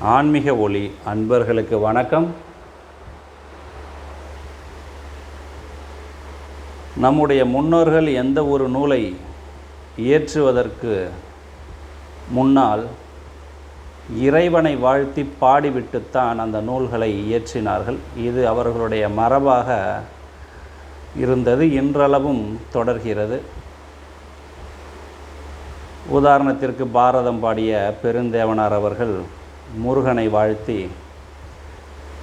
ஆன்மீக ஒளி. அன்பர்களுக்கு வணக்கம். நம்முடைய முன்னோர்கள் எந்த ஒரு நூலை இயற்றுவதற்கு முன்னால் இறைவனை வாழ்த்தி பாடிவிட்டுத்தான் அந்த நூல்களை இயற்றினார்கள். இது அவர்களுடைய மரபாக இருந்தது. இன்றளவும் தொடர்கிறது. உதாரணத்திற்கு பாரதம் பாடிய பெருந்தேவனார் அவர்கள் முருகனை வாழ்த்தி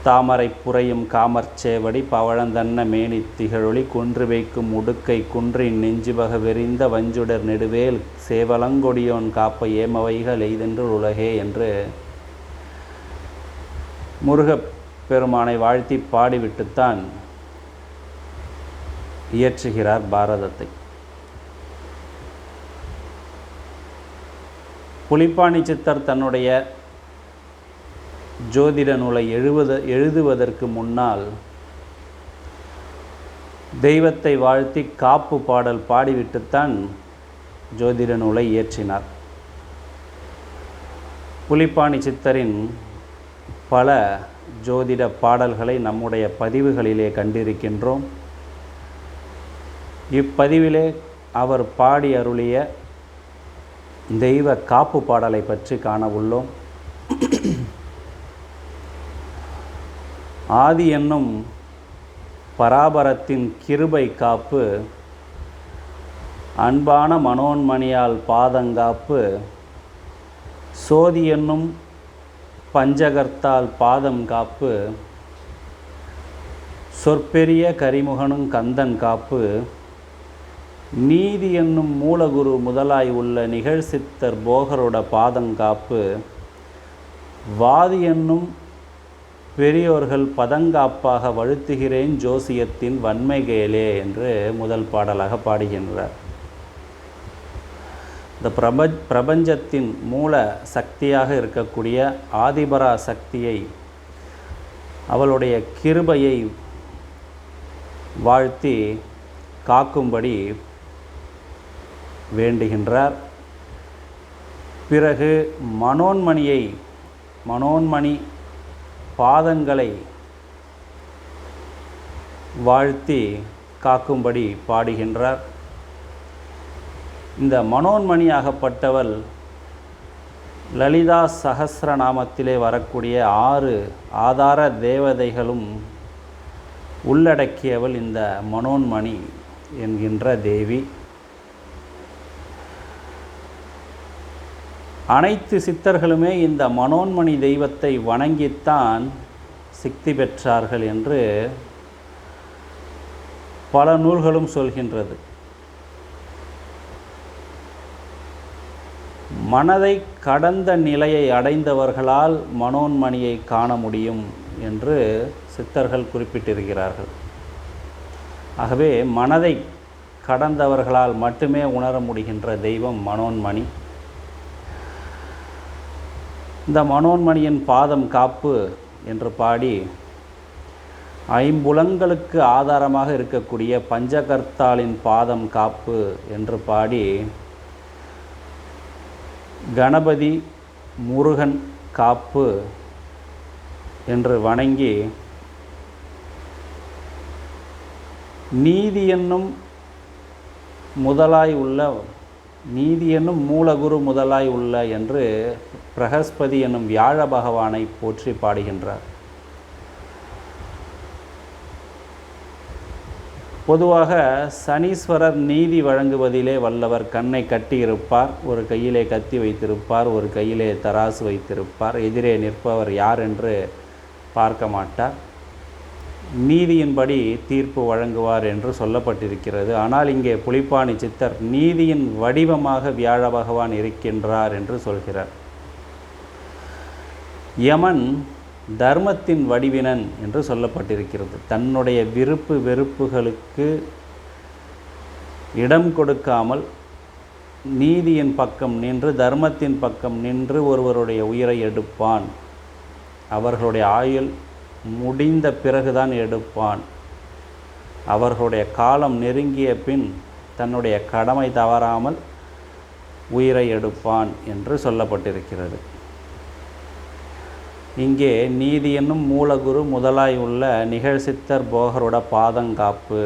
தாமரை புறையும் காமர்ச்சேவடி பவழந்தன்ன மேனி திகழொளி குன்று வைக்கும் உடுக்கை குன்றின் நெஞ்சுபக வெறிந்த வஞ்சுடர் நெடுவேல் சேவலங்கொடியோன் காப்ப ஏமவைகள் எய்தென்று உலகே என்று முருகப் பெருமானை வாழ்த்தி பாடிவிட்டுத்தான் இயற்றுகிறார் பாரதத்தை. புலிப்பாணி சித்தர் தன்னுடைய ஜோதிட நூலை எழுவத எழுதுவதற்கு முன்னால் தெய்வத்தை வாழ்த்தி காப்பு பாடல் பாடிவிட்டுத்தான் ஜோதிட நூலை இயற்றினார். புலிப்பாணி சித்தரின் பல ஜோதிட பாடல்களை நம்முடைய பதிவுகளிலே கண்டிருக்கின்றோம். இப்பதிவிலே அவர் பாடி அருளிய தெய்வ காப்பு பாடலை பற்றி காண உள்ளோம். ஆதி என்னும் பராபரத்தின் கிருபை காப்பு அன்பான மனோன்மணியால் பாதங்காப்பு சோதி என்னும் பஞ்சகர்த்தால் பாதம் காப்பு சொற்பெரிய கரிமுகனும் கந்தன் காப்பு நீதி என்னும் மூலகுரு முதலாய் உள்ள நிகழ்சித்தர் போகரோட பாதங்காப்பு வாதி என்னும் பெரியோர்கள் பதங்காப்பாக வழுத்துகிறேன் ஜோசியத்தின் வன்மைகேலே என்று முதல் பாடலாக பாடுகின்றார். இந்த பிரப பிரபஞ்சத்தின் மூல சக்தியாக இருக்கக்கூடிய ஆதிபரா சக்தியை அவளுடைய கிருபையை வாழ்த்தி காக்கும்படி வேண்டுகின்றார். பிறகு மனோன்மணியை மனோன்மணி பாதங்களை வாழ்த்தி காக்கும்படி பாடுகின்றார். இந்த மனோன்மணியாகப்பட்டவள் லலிதா சகசிரநாமத்திலே வரக்கூடிய ஆறு ஆதார தேவதைகளும் உள்ளடக்கியவள் இந்த மனோன்மணி என்கின்ற தேவி. அனைத்து சித்தர்களுமே இந்த மனோன்மணி தெய்வத்தை வணங்கித்தான் சித்தி பெற்றார்கள் என்று பல நூல்களும் சொல்கின்றது. மனதை கடந்த நிலையை அடைந்தவர்களால் மனோன்மணியை காண முடியும் என்று சித்தர்கள் குறிப்பிட்டிருக்கிறார்கள். ஆகவே மனதை கடந்தவர்களால் மட்டுமே உணர முடிகின்ற தெய்வம் மனோன்மணி. இந்த மனோன்மணியின் பாதம் காப்பு என்று பாடி ஐம்புலங்களுக்கு ஆதாரமாக இருக்கக்கூடிய பஞ்சகர்த்தாளின் பாதம் காப்பு என்று பாடி கணபதி முருகன் காப்பு என்று வணங்கி நீதி என்னும் முதலாய் உள்ள நீதி என்னும் மூலகுரு முதலாய் உள்ள என்று பிரகஸ்பதி என்னும் வியாழ பகவானை போற்றி பாடுகின்றார். பொதுவாக சனீஸ்வரர் நீதி வழங்குவதிலே வல்லவர் கண்ணை கட்டியிருப்பார் ஒரு கையிலே கத்தி வைத்திருப்பார் ஒரு கையிலே தராசு வைத்திருப்பார் எதிரே நிற்பவர் யார் என்று பார்க்க மாட்டார். நீதியின்படி தீர்ப்பு வழங்குவார் என்று சொல்லப்பட்டிருக்கிறது. ஆனால் இங்கே புலிப்பாணி சித்தர் நீதியின் வடிவமாக வியாழ பகவான் இருக்கின்றார் என்று சொல்கிறார். யமன் தர்மத்தின் வடிவினன் என்று சொல்லப்பட்டிருக்கிறது. தன்னுடைய விருப்பு வெறுப்புகளுக்கு இடம் கொடுக்காமல் நீதியின் பக்கம் நின்று தர்மத்தின் பக்கம் நின்று ஒருவருடைய உயிரை எடுப்பான். அவர்களுடைய ஆயுள் முடிந்த பிறகுதான் எடுப்பான். அவர்களுடைய காலம் நெருங்கிய பின் தன்னுடைய கடமை தவறாமல் உயிரை எடுப்பான் என்று சொல்லப்பட்டிருக்கிறது. இங்கே நீதி என்னும் மூலகுரு முதலாய் உள்ள நிகழ்சித்தர் போகரோட பாதங்காப்பு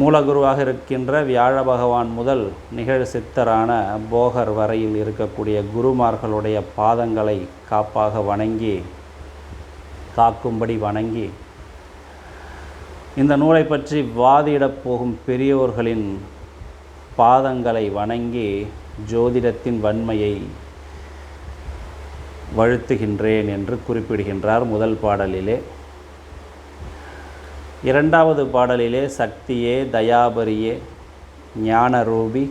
மூலகுருவாக இருக்கின்ற வியாழ பகவான் முதல் நிகழ் சித்தரான போகர் வரையில் இருக்கக்கூடிய குருமார்களுடைய பாதங்களை காப்பாக வணங்கி காக்கும்படி வணங்கி இந்த நூலை பற்றி வாதிடப் போகும் பெரியோர்களின் பாதங்களை வணங்கி ஜோதிடத்தின் வன்மையை வழுத்துகின்றேன் என்று குறிப்பிடுகின்றார் முதல் பாடலிலே. இரண்டாவது பாடலிலே சக்தியே தயாபரியே ஞானரூபி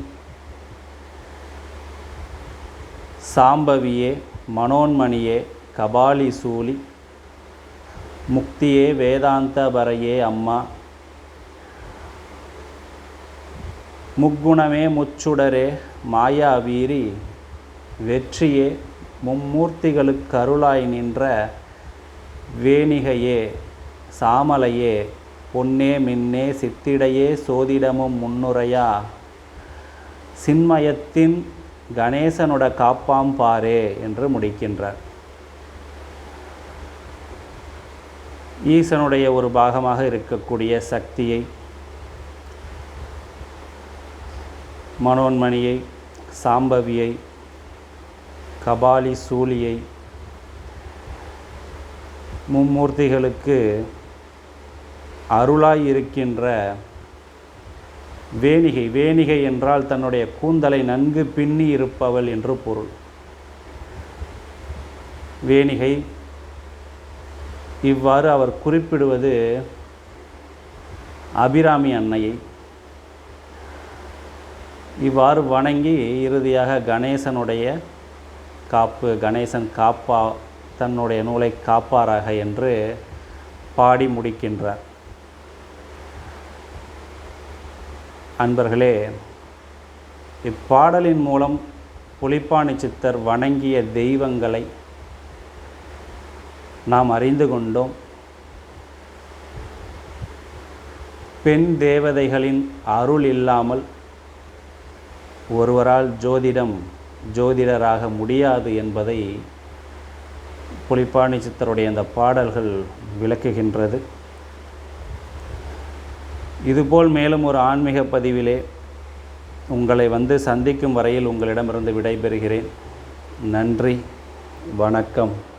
சாம்பவியே மனோன்மணியே கபாலி சூலி முக்தியே வேதாந்தபரையே அம்மா. முக்குணமே முச்சுடரே மாயாவீரி வெற்றியே மும்மூர்த்திகளுக்கு அருளாய் நின்ற வேணிகையே சாமலையே பொன்னே மின்னே சித்திடையே சோதிடமும் முன்னுரையா. சின்மயத்தின் கணேசனோட காப்பாம் பாரே என்று முடிக்கின்றார். ஈசனுடைய ஒரு பாகமாக இருக்கக்கூடிய சக்தியை மனோன்மணியை சாம்பவியை கபாலி சூலியை மும்மூர்த்திகளுக்கு அருளாய் இருக்கின்ற வேணிகை. வேணிகை என்றால் தன்னுடைய கூந்தலை நன்கு பின்னி இருப்பவள் என்று பொருள். வேணிகை இவ்வாறு அவர் குறிப்பிடுவது அபிராமி அன்னையை. இவ்வாறு வணங்கி இறுதியாக கணேசனுடைய காப்பு கணேசன் காப்பா தன்னுடைய நூலை காப்பாராக என்று பாடி முடிக்கின்றார். அன்பர்களே இப்பாடலின் மூலம் புலிப்பாணி சித்தர் வணங்கிய தெய்வங்களை நாம் அறிந்து கொண்டோம். பெண் தேவதைகளின் அருள் இல்லாமல் ஒருவரால் ஜோதிடம் ஜோதிடராக முடியாது என்பதை புலிப்பாணி சித்தருடைய அந்த பாடல்கள் விளக்குகின்றது. இதுபோல் மேலும் ஒரு ஆன்மீக பதிவிலே உங்களை வந்து சந்திக்கும் வரையில் உங்களிடமிருந்து விடைபெறுகிறேன். நன்றி வணக்கம்.